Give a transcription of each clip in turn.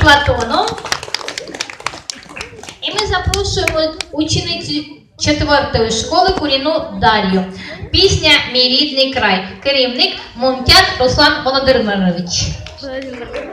Платоном. І ми запрошуємо ученицю четвертої школи Куріну Дар'ю. Пісня Мій рідний край. Керівник Мунтян Руслан Володимирович. Володимирович.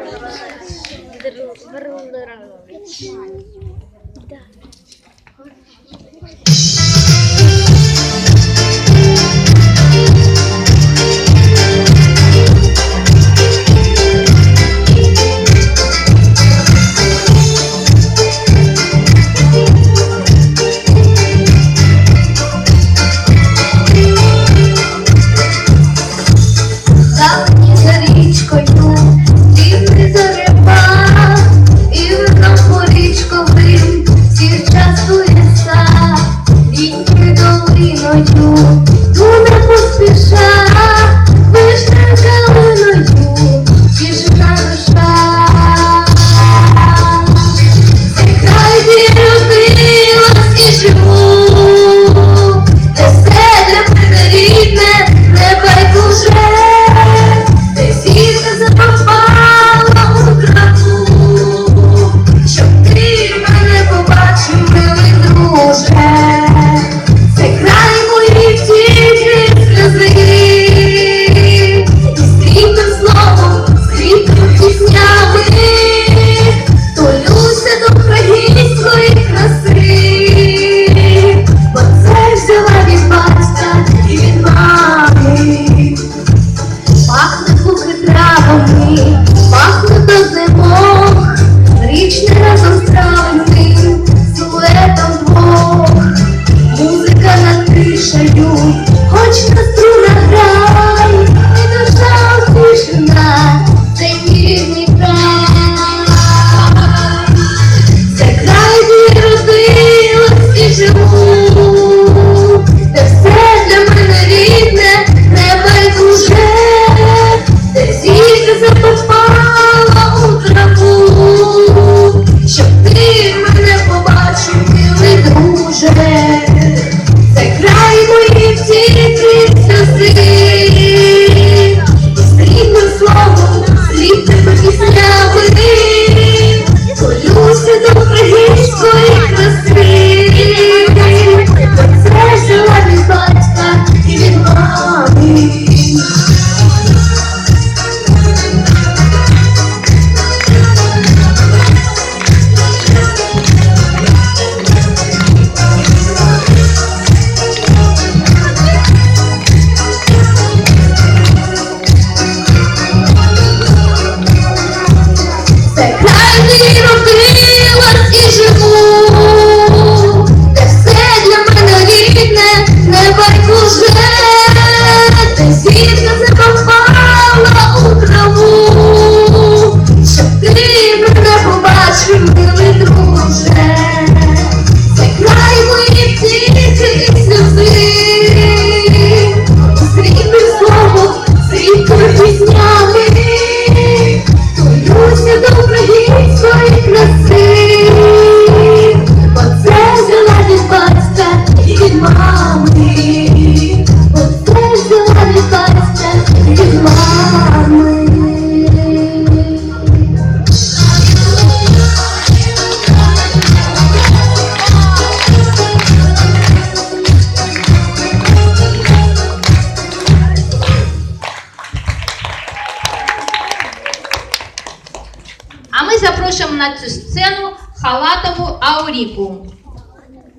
Криватову Ауріку.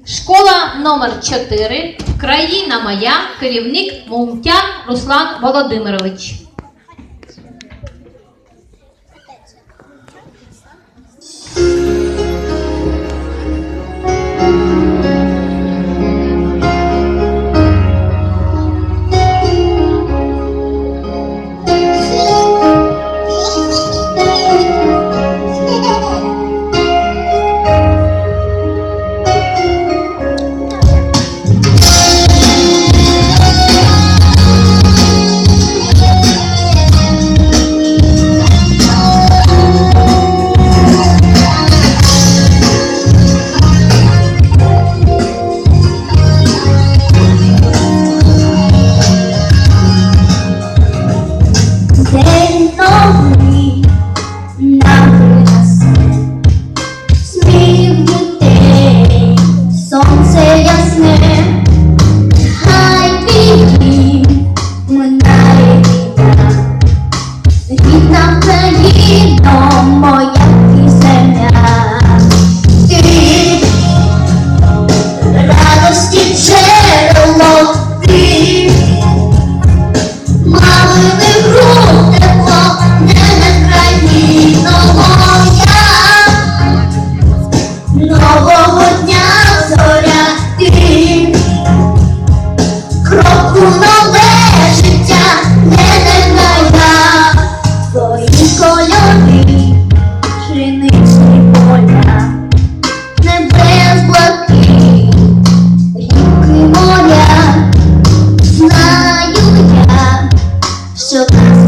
Школа номер 4 Країна моя, керівник Мунтян Руслан Володимирович. нове життя не я свої кольори, пшеничні поля, небес блакить, ріки моря, знаю я, що нас.